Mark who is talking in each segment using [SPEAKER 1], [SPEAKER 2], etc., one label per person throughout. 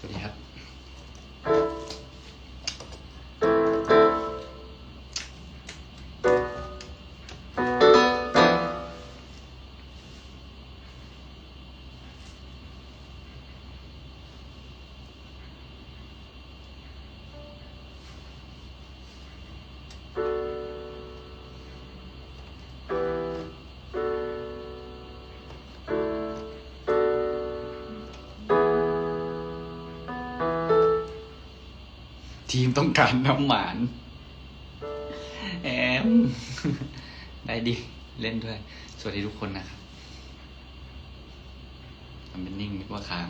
[SPEAKER 1] สวัสดีครับ ทีมต้องการน้ำหมาน แอม ได้ดิ เล่นด้วย สวัสดีทุกคนนะครับทำเป็นนิ่งนึกว่าค้าง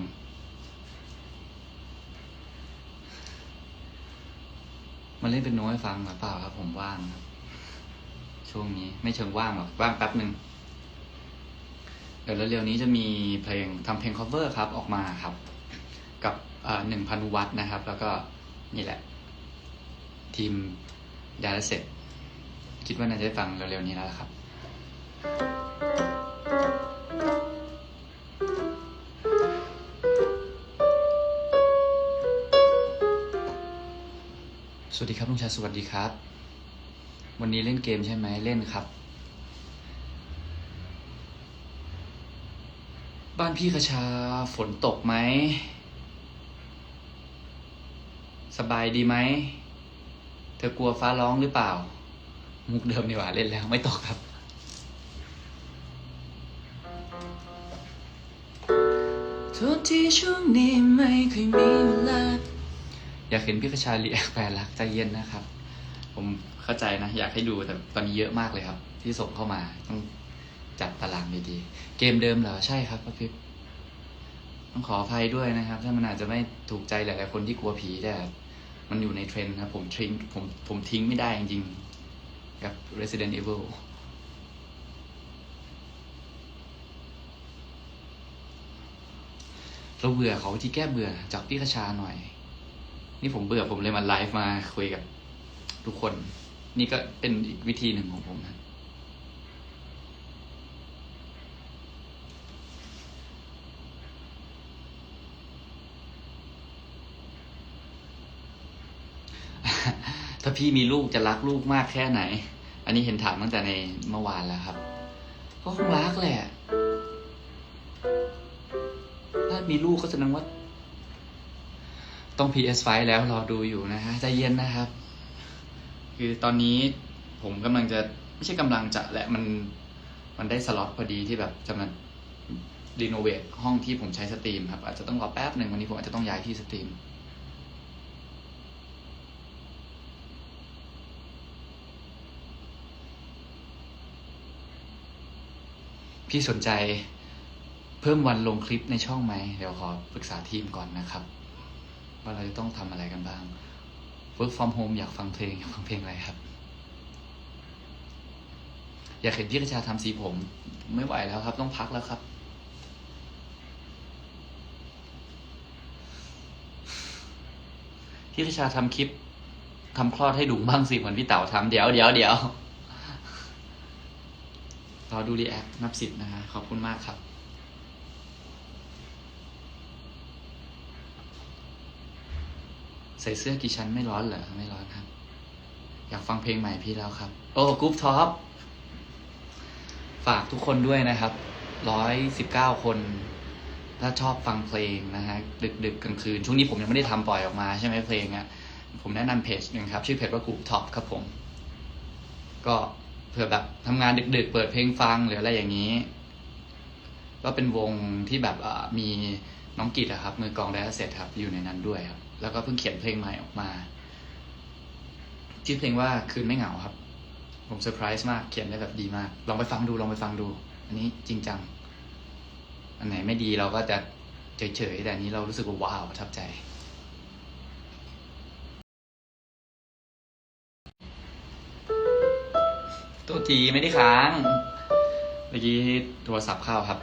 [SPEAKER 1] มาเล่นเป็นโน้ให้ฟังหรือเปล่าครับ ผมว่างครับ ช่วงนี้ ไม่เชิงว่างหรอก ว่างแป๊บหนึ่งเดี๋ยวเร็วๆนี้จะมีเพลงทำเพลง cover ครับ ออกมาครับ กับหนึ่งพันวัตนะครับ แล้วก็ นี่แหละ ทีมดาราเซ็ตคิดว่าน่าจะได้ฟังเร็วๆนี้แล้วครับ สวัสดีครับลุงชายสวัสดีครับ วันนี้เล่นเกมใช่ไหมเล่นครับ บ้านพี่คชาฝนตกไหม สบายดีไหม เธอกลัวฟ้าร้องหรือเปล่า มุกเดิมนี่หว่าเล่นแล้วไม่ตกครับ โทษที่ช่วงนี้ไม่เคยมีเวลา อยากเห็นพี่คชาเรียกแฟนรักใจเย็นนะครับ ผมเข้าใจนะ อยากให้ดูแต่ตอนนี้เยอะมากเลยครับ ที่ส่งเข้ามาต้องจัดตารางดีๆ เกมเดิมเหรอ ใช่ครับป้าพิบ ต้องขออภัยด้วยนะครับ ถ้ามันอาจจะไม่ถูกใจหลาย ๆ คนที่กลัวผีแต่มันอยู่ในเทรนด์ครับ ผมทิ้งผมผมทิ้งไม่ได้จริงๆ กับ Resident Evil เราเบื่อเขาที่แก้เบื่อจากพี่คชาหน่อย นี่ผมเบื่อผมเลยมาไลฟ์มาคุยกับทุกคน นี่ก็เป็นอีกวิธีหนึ่งของผมนะ ถ้าพี่มีลูกจะรักลูกมากแค่ไหน อันนี้เห็นถามตั้งแต่ในเมื่อวานแล้วครับ ก็คงรักแหละ ถ้ามีลูกก็แสดงว่า ต้อง PS5 แล้วรอดูอยู่นะฮะใจเย็นนะครับ คือตอนนี้ผมกำลังจะไม่ใช่กำลังจะแหละมันมันได้สล็อตพอดีที่แบบจะมารีโนเวทห้องที่ผมใช้สตรีมครับ อาจจะต้องรอแป๊บหนึ่งวันนี้ผมอาจจะต้องย้ายที่สตรีม พี่สนใจเพิ่มวันลงคลิปในช่องไหมเดี๋ยวขอปรึกษาทีมก่อนนะครับ ว่าเราจะต้องทำอะไรกันบ้าง work from home อยากฟังเพลงอยากฟังเพลงอะไรครับ อยากเห็นพี่กระชาทำสีผม ไม่ไหวแล้วครับ ต้องพักแล้วครับ พี่กระชาทำคลิปทำคลอดให้ดุงบ้างสิเหมือนพี่เต๋าทำเดี๋ยวเดี๋ยวเดี๋ยว รอดูรีแอคนับสิบนะฮะขอบคุณมากครับ ใส่เสื้อกี่ชั้นไม่ร้อนเหรอไม่ร้อนครับ อยากฟังเพลงใหม่พี่แล้วครับ โอ้กรุ๊ปท็อปฝากทุกคนด้วยนะครับร้อยสิบเก้าคน ถ้าชอบฟังเพลงนะฮะดึกดึกกลางคืน ช่วงนี้ผมยังไม่ได้ทำปล่อยออกมาใช่ไหมเพลงอะ่ะผมแนะนำเพจหนึ่งครับ ชื่อเพจว่ากรุ๊ปท็อปครับผม ก็ เผื่อแบบทำงานดึกๆ เปิดเพลงฟังหรืออะไรอย่างนี้ ก็เป็นวงที่แบบมีน้องกิตครับ มือกองไดอะเซตครับ อยู่ในนั้นด้วยครับ แล้วก็เพิ่งเขียนเพลงใหม่ออกมาชื่อเพลงว่าคืนไม่เหงาครับ ผมเซอร์ไพรส์มากเขียนได้แบบดีมาก ลองไปฟังดูลองไปฟังดู อันนี้จริงจัง อันไหนไม่ดีเราก็จะเฉยๆแต่อันนี้เรารู้สึกว่าว้าวประทับใจ ตัวทีไม่ได้ค้าง เมื่อกี้โทรศัพท์เข้าครับ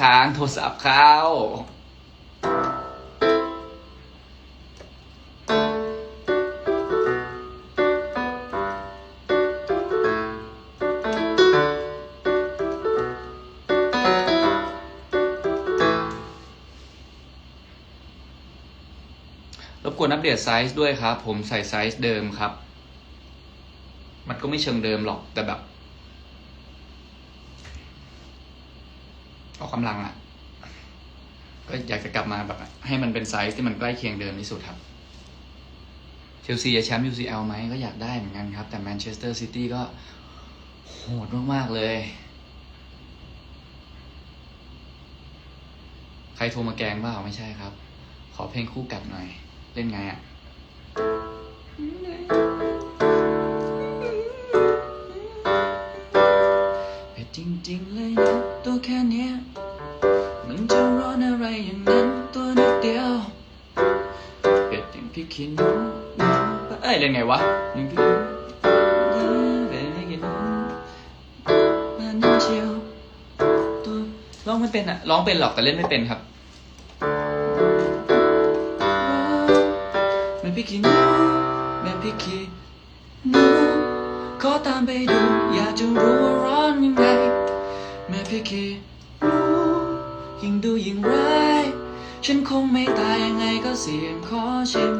[SPEAKER 1] ค้างโทรศัพท์เขารบกวนอัปเดตไซส์ด้วยครับ ผมใส่ไซส์เดิมครับ มันก็ไม่เชิงเดิมหรอกแต่แบบ ออกกำลังอะ่ะ ก็อยากจะกลับมาแบบ ให้มันเป็นไซส์ที่มันใกล้เคียงเดิมที่สุดครับเชลซีจะแชมป์ UCL ไหมก็อยากได้เหมือนกันครับ แต่แมนเชสเตอร์ซิตี้ก็โหดมาก ๆ เลย ใครโทรมาแกงบ้าไม่ใช่ครับ ขอเพลงคู่กัดหน่อย เล่นไงอะ่ะจริงๆเลยนะ ตัวแค่เนี้ยมันจะร้อนอะไรอย่างนั้นตัวนิดเดียวเป็ดอย่างพี่คินนูเอ้ยเล่นไงวะอย่างพี่คินเป็ดอย่างพี่คินนูมานั่งเชียวตัวร้องไม่เป็นอะร้องเป็นหรอกแต่เล่นไม่เป็นครับแม่พี่คินนูแม่พี่คินนูขอตามไปดูอยากจะรู้ว่าร้อนยังไง พี่คิดรู้ยิ่งดูยิ่งร้ายฉันคงไม่ตายยังไงก็เสี่ยงขอชิม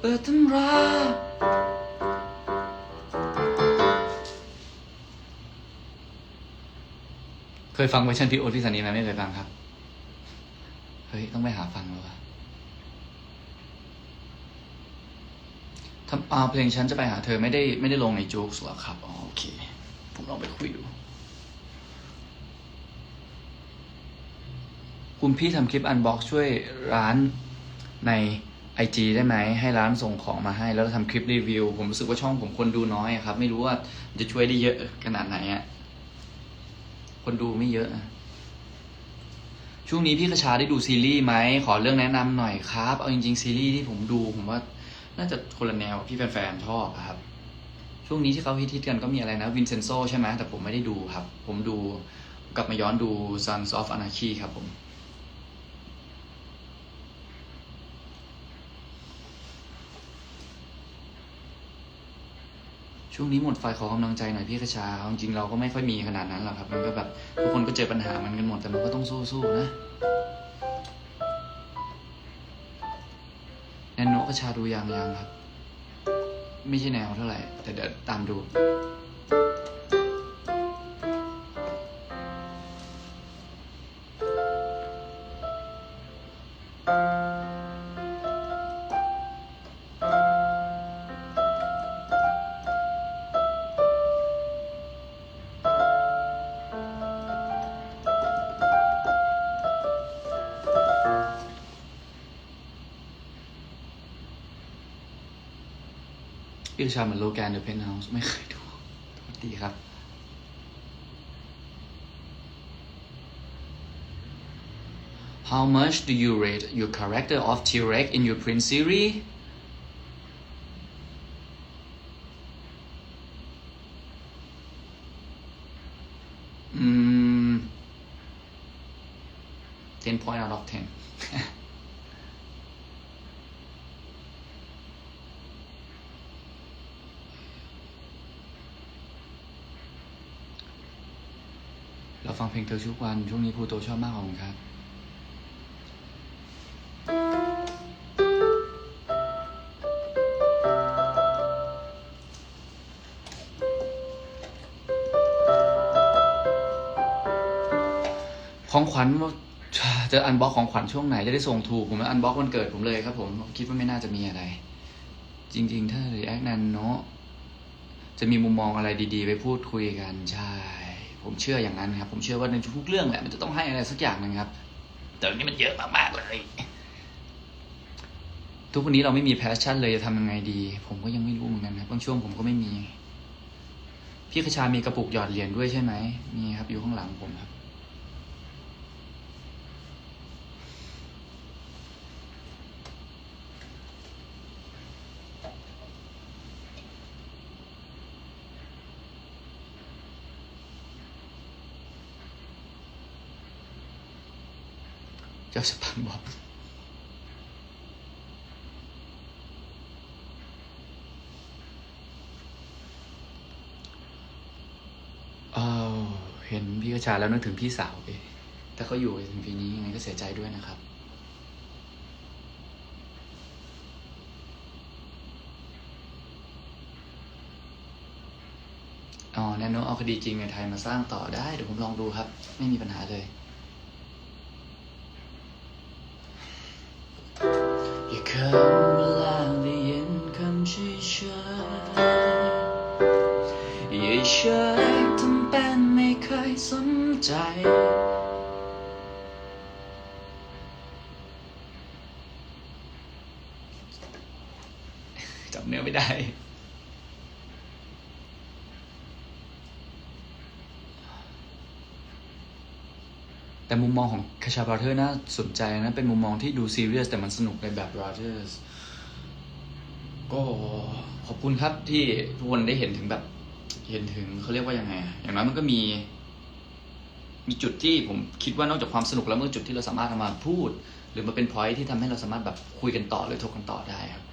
[SPEAKER 1] เปิดตำราเคยฟังเวอร์ชันพี่โอ๊ตพี่สันนีไหมไม่เคยฟังครับ เฮ้ย ต้องไปหาฟังแล้ววะทำอ่าเพลงฉันจะไปหาเธอไม่ได้ไม่ได้ลงในจู๊กส์หรอครับ โอเค ผมลองไปคุยดู คุณพี่ทำคลิปอันบ็อกช่วยร้านใน IG ได้ไหม ให้ร้านส่งของมาให้แล้วทำคลิปรีวิว ผมรู้สึกว่าช่องผมคนดูน้อยครับ ไม่รู้ว่าจะช่วยได้เยอะขนาดไหนอะคนดูไม่เยอะ ช่วงนี้พี่กระชาได้ดูซีรีส์ไหม ขอเรื่องแนะนำหน่อยครับ เอาจริงๆซีรีส์ที่ผมดูผมว่าน่าจะคนละแนวกับที่แฟนๆชอบครับช่วงนี้ที่เขาฮิตๆกันก็มีอะไรนะวินเซนโซใช่ไหมแต่ผมไม่ได้ดูครับ ผมดูกลับมาย้อนดู Sons of Anarchy ครับผม ช่วงนี้หมดไฟขอกำลังใจหน่อยพี่กระชาจริงเราก็ไม่ค่อยมีขนาดนั้นหรอกครับมันก็แบบทุกคนก็เจอปัญหามันกันหมดแต่มันก็ต้องสู้ๆนะแนนโนกระชาดูยังยังครับ ไม่ใช่แนวเท่าไหร่ แต่เดี๋ยวตามดู อี้ชาเหมือนโลแกนเดอะเพนท์เฮาส์ไม่เคยดูตดีครับ How much do you rate your character of T-Rex in your print series? Mm, 10 point out of 10. เราฟังเพ ลงเธอทุกวัน ช่วงนี้ครูโตชอบมากของครับของขวัญว่าจะอันบล็อกของขวัญช่วงไหนจะได้ส่งถูกผมอันบล็อกวันเกิดผมเลยครับ ผมคิดว่าไม่น่าจะมีอะไร จริง ๆ ถ้ารีแอคนันเนาะจะมีมุมมองอะไรดี ๆ ไปพูดคุยกันใช่ ผมเชื่ออย่างนั้นครับ ผมเชื่อว่าในทุกเรื่องแหละมันจะต้องให้อะไรสักอย่างหนึ่งครับ แต่วันนี้มันเยอะมากๆเลย ทุกวันนี้เราไม่มีแพชชั่นเลยจะทำยังไงดี ผมก็ยังไม่รู้เหมือนกันครับบางช่วงผมก็ไม่มี พี่ขชามีกระปุกหยอดเหรียญด้วยใช่ไหมมีครับอยู่ข้างหลังผมครับ จ้าสปันบอบเห็นพี่กระชาแล้วนึกถึงพี่สาวไปถ้าเขาอยู่ถึงปีนี้ยังไงก็เสียใจด้วยนะครับอ๋อแนโนเอาคดีจริงในไทยมาสร้างต่อได้ เดี๋ยวผมลองดูครับ ไม่มีปัญหาเลย อ มุมมองของคาชาบราเธอร์น่าสนใจนะ เป็นมุมมองที่ดูซีเรียสแต่มันสนุกในแบบบราเธอร์สก็ขอบคุณครับที่ทุกคนได้เห็นถึงแบบ เห็นถึงเขาเรียกว่ายังไง อย่างน้อยมันก็มี มีจุดที่ผมคิดว่านอกจากความสนุกแล้วมันจุดที่เราสามารถเอามาพูด หรือมาเป็นพอยที่ทำให้เราสามารถแบบคุยกันต่อหรือถกกันต่อได้ครับ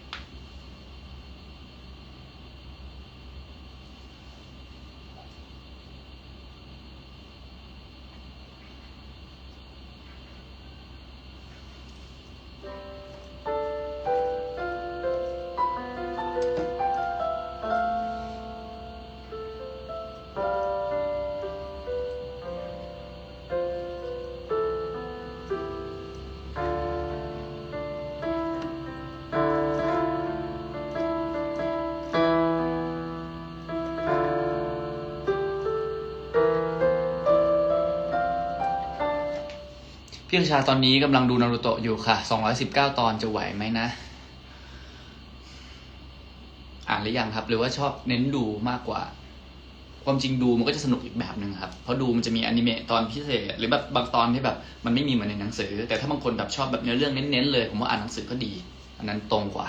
[SPEAKER 1] พี่ราชาตอนนี้กำลังดูนารูโตะอยู่ค่ะ 219 ตอนจะไหวไหมนะ อ่านหรือยังครับ หรือว่าชอบเน้นดูมากกว่า ความจริงดูมันก็จะสนุกอีกแบบหนึ่งครับ เพราะดูมันจะมีอนิเมะตอนพิเศษ หรือแบบบางตอนที่แบบ มันไม่มีเหมือนในหนังสือ แต่ถ้าบางคนแบบชอบแบบเนื้อเรื่องเน้นๆเลย ผมว่าอ่านหนังสือก็ดี อันนั้นตรงกว่า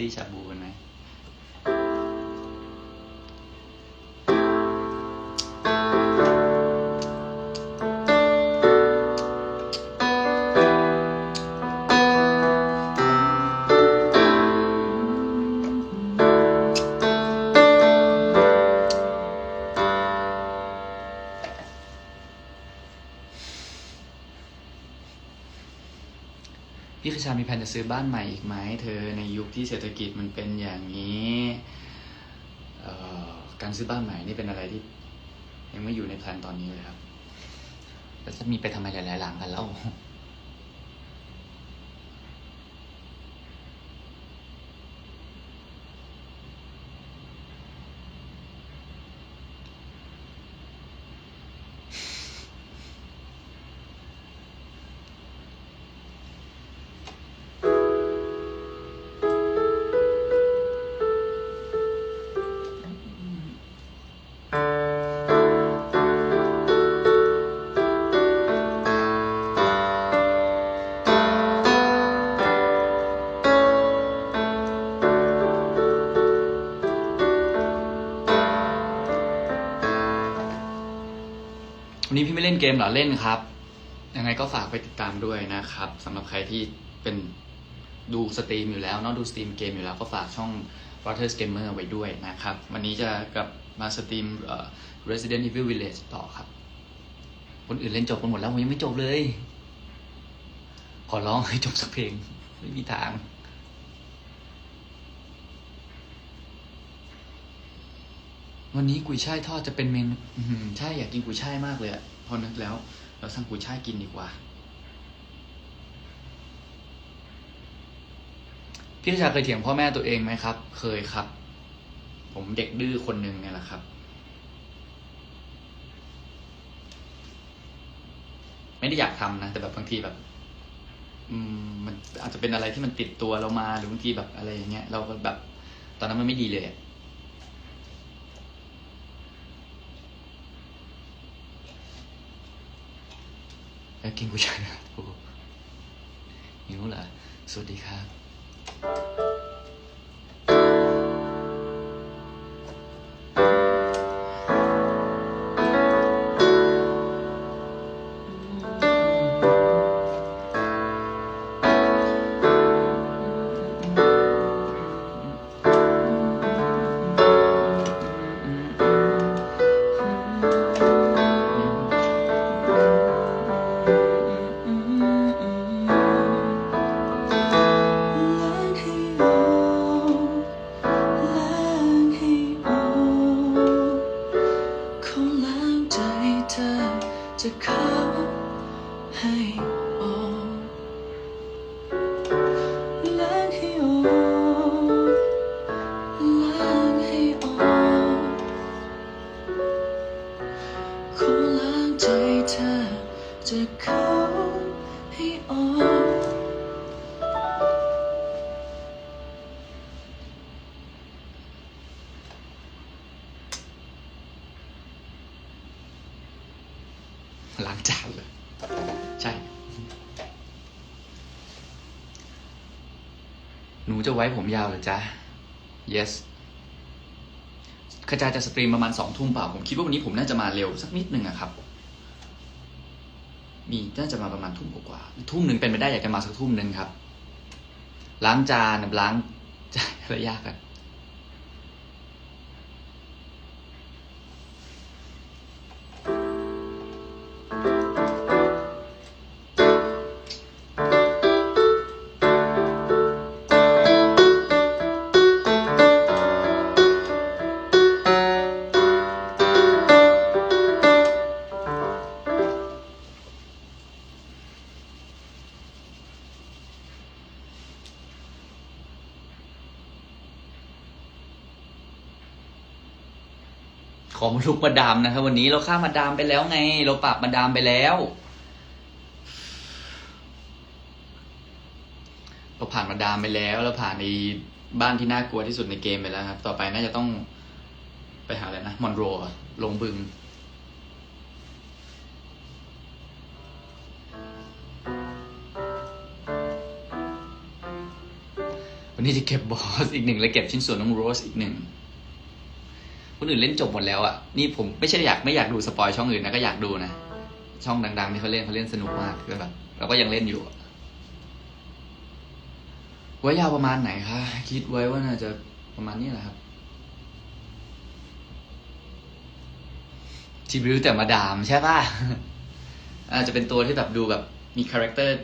[SPEAKER 1] วิดจัดปาร์ตี้ชาบูกันไหมามีแผนจะซื้อบ้านใหม่อีกไหมเธอในยุคที่เศรษฐกิจมันเป็นอย่างนี้การซื้อบ้านใหม่นี่เป็นอะไรที่ ยังไม่อยู่ในแผนตอนนี้เลยครับแล้วจะมีไปทำไมหลายๆหลังกันแล้ว เล่นเกมเหรอเล่นครับ ยังไงก็ฝากไปติดตามด้วยนะครับสำหรับใครที่เป็นดูสตรีมอยู่แล้วเนอะดูสตรีมเกมอยู่แล้วก็ฝากช่อง w a t e r s Gamer ไว้ด้วยนะครับ วันนี้จะกลับมาสตรีม Resident Evil Village ต่อครับ คนอื่นเล่นจบกันหมดแล้วผมยังไม่จบเลย ขอร้องให้จบสักเพลง ไม่มีทางวันนี้กุยช่ายทอดจะเป็นเมนูใช่อยากกินกุยช่ายมากเลยอะ พอนึกแล้ว เราสั่งกุยช่ายกินดีกว่า พี่ชาเคยเถียงพ่อแม่ตัวเองไหมครับ เคยครับ ผมเด็กดื้อคนหนึ่งเนี่ะครับ ไม่ได้อยากทำนะ แต่แบบบางทีแบบ อืม มันอาจจะเป็นอะไรที่มันติดตัวเรามาหรือบางทีแบบอะไรอย่างเงี้ย เราก็แบบตอนนั้นมันไม่ดีเลยอะ แล้วกินกุยช่ายนะโอ้โหหิวเหรอสวัสดีครับ
[SPEAKER 2] จะ
[SPEAKER 1] ไว้ผมยาวหรือจ๊ะ yes ขจายจะสตรีมประมาณสองทุ่มเปล่า ผมคิดว่าวันนี้ผมน่าจะมาเร็วสักนิดนึงอะครับ มีน่าจะมาประมาณทุ่มกว่าทุ่มหนึ่งเป็นไปได้อยากจะมาสักทุ่มหนึ่งครับ ล้างจานกับล้างจานอะไรยากอะ ลูกมาดามนะครับวันนี้เราฆ่ามาดามไปแล้วไง เราปราบมาดามไปแล้ว เราผ่านมาดามไปแล้ว เราผ่านในบ้านที่น่ากลัวที่สุดในเกมไปแล้วครับ ต่อไปน่าจะต้องไปหาอะไรนะมอนโรลงบึงวันนี้จะเก็บบอสอีกหนึ่งและเก็บชิ้นส่วนน้องโรสอีกหนึ่ง คนอื่นเล่นจบหมดแล้วอะนี่ผมไม่ใช่อยากไม่อยากดูสปอยช่องอื่นนะก็อยากดูนะ ช่องดังๆที่เขาเล่นเขาเล่นสนุกมากคือแบบเราก็ยังเล่นอยู่ไว้ยาวประมาณไหนคะคิดไว้ว่าน่าจะประมาณนี้แหละครับชีวิวแต่มาดามใช่ป่ะอาจจะเป็นตัวที่แบบดูแบบมีคาแรคเตอร์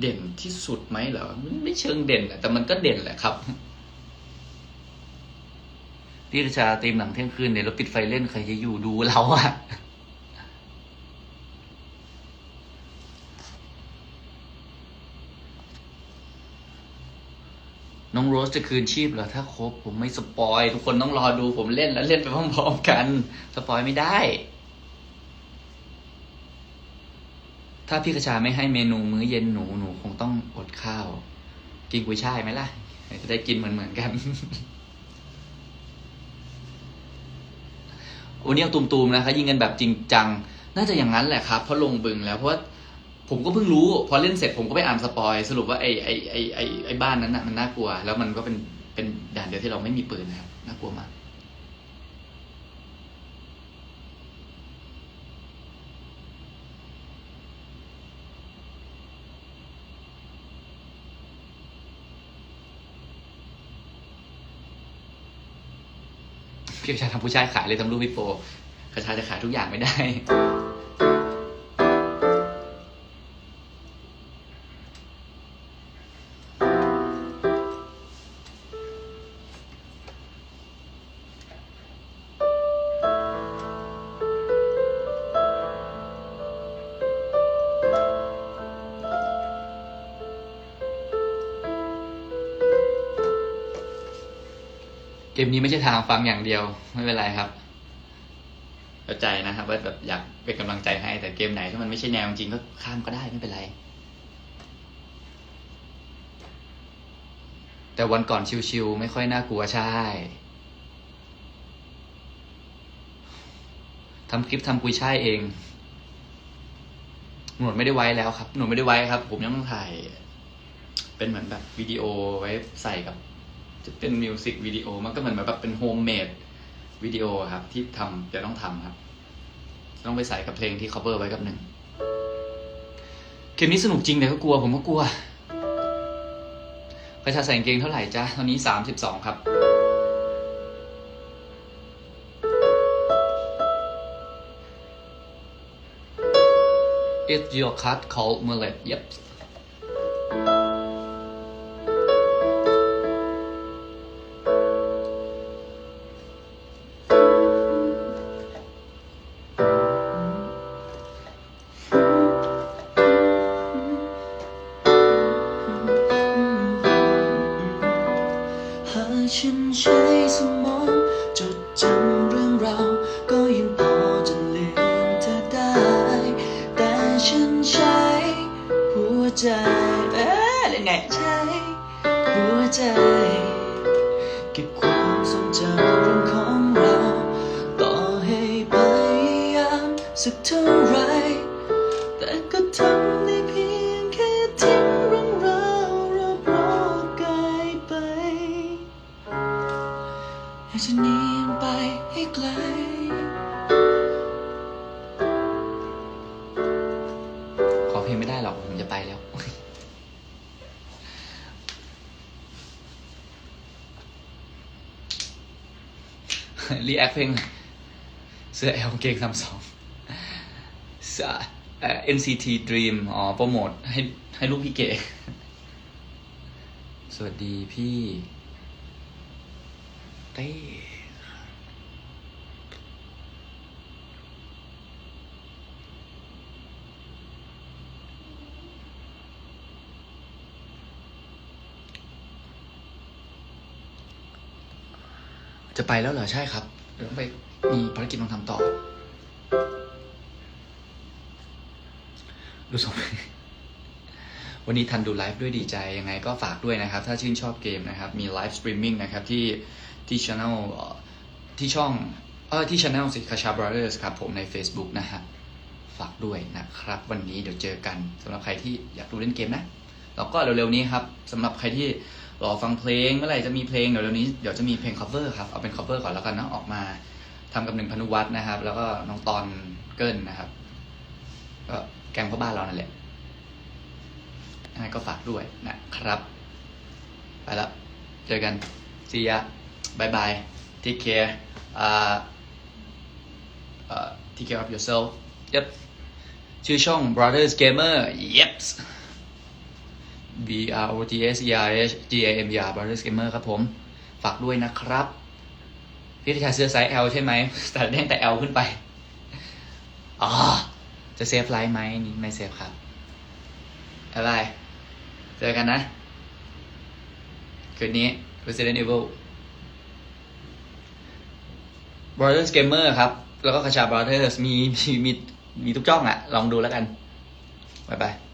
[SPEAKER 1] เด่นที่สุดไหมเหรอไม่เชิงเด่นอะแต่มันก็เด่นแหละครับ พี่กระชาตีมหลังเที่ยงคืนเนี่ยเราปิดไฟเล่นใครจะอยู่ดูเราอะน้องโรสจะคืนชีพเหรอถ้าครบผมไม่สปอย ทุกคนต้องรอดูผมเล่นแล้วเล่นไปพร้อมๆกัน สปอยไม่ได้ ถ้าพี่กระชาไม่ให้เมนูมื้อเย็นหนูหนูคงต้องอดข้าว กินกุยช่ายไหมล่ะจะได้กินเหมือนๆกัน วันนี้เอาตูมๆนะครับยิงกันแบบจริงจัง น่าจะอย่างนั้นแหละครับเพราะลงบึงแล้วเพราะว่าผมก็เพิ่งรู้พอเล่นเสร็จผมก็ไปอ่านสปอยสรุปว่าไอ้ไอ้ไอ้ไอ้ไอ้บ้านนั้นน่ะมันน่ากลัว แล้วมันก็เป็นเป็นด่านเดียวที่เราไม่มีปืนนะครับน่ากลัวมาก พี่กระชาทำผู้ชายขายเลยทำรูปพี่โปกระชาจะขายทุกอย่างไม่ได้ เกมนี้ไม่ใช่ทางฟังอย่างเดียว ไม่เป็นไรครับเข้าใจนะครับว่าแบบอยากเป็นกำลังใจให้ แต่เกมไหนถ้ามันไม่ใช่แนวจริงก็ข้ามก็ได้ไม่เป็นไร แต่วันก่อนชิวๆไม่ค่อยน่ากลัวใช่ทำคลิปทำกุยช่ายเองหนวดไม่ได้ไว้แล้วครับหนวดไม่ได้ไว้ครับ ผมยังต้องถ่าย เป็นเหมือนแบบวิดีโอไว้ใส่กับ จะเป็นมิวสิกวิดีโอมันก็เหมือนแบบเป็นโฮมเมดวิดีโอครับ ที่ทำจะต้องทำครับ ต้องไปใส่กับเพลงที่ cover ไว้กับหนึ่งเกมนี้สนุกจริงแต่ก็กลัวผมก็กลัวประชาใส่เกงเท่าไหร่จ๊ะตอนนี้สามสิบสองครับ It's your cut called mullet. Yep.
[SPEAKER 2] เพล
[SPEAKER 1] งเสื้อแอลกางเกงซัมสองเสื้อ NCT Dream อ๋อ โปรโมทให้ให้ลูกพี่เก๋ สวัสดีพี่เต้จะไปแล้วเหรอ ใช่ครับ เดี๋ยวต้องไปมีภารกิจต้องทำต่อ ดูสมวันนี้ทันดูไลฟ์ด้วยดีใจ ยังไงก็ฝากด้วยนะครับ ถ้าชื่นชอบเกมนะครับ มีไลฟ์สตรีมมิ่งนะครับ ที่ที่ช่องที่ช่องเออที่ช่องสิคาชาบราเ h อร์สครับผมใน Facebook นะฮะฝากด้วยนะครับ วันนี้เดี๋ยวเจอกันสำหรับใครที่อยากดูเล่นเกมนะ แล้วก็เร็วๆนี้ครับสำหรับใครที่ รอฟังเพลงเมื่อไหร่จะมีเพลงเดี๋ยวเร็วนี้เดี๋ยวจะมีเพลง cover ครับเอาเป็น cover ก่อนแล้วกันนะออกมาทำกับหนึ่งพนุวัฒน์นะครับ แล้วก็น้องตอนเกิลนะครับก็แกงพ่อบ้านเรานั่นแหละยังไงก็ฝากด้วยนะครับ ไปแล้วเจอกัน see ya bye bye take care uh, uh, take care of yourself yep ชื่อช่อง brothers gamer yeps B R O T S E R H G A M E R brothers gamer ครับผม ฝากด้วยนะครับ พี่ทิชาเสื้อไซส์ L ใช่ไหมแต่เล่นแต่ L ขึ้นไปอ๋อจะเซฟไลฟ์ไหมนี่ไม่เซฟครับบ๊ายเจอกันนะ คืนนี้ Resident Evil Brothers Gamer ครับ แล้วก็คาชา Brothers มีมีมีมีทุกช่องอะลองดูแล้วกัน บ๊ายบาย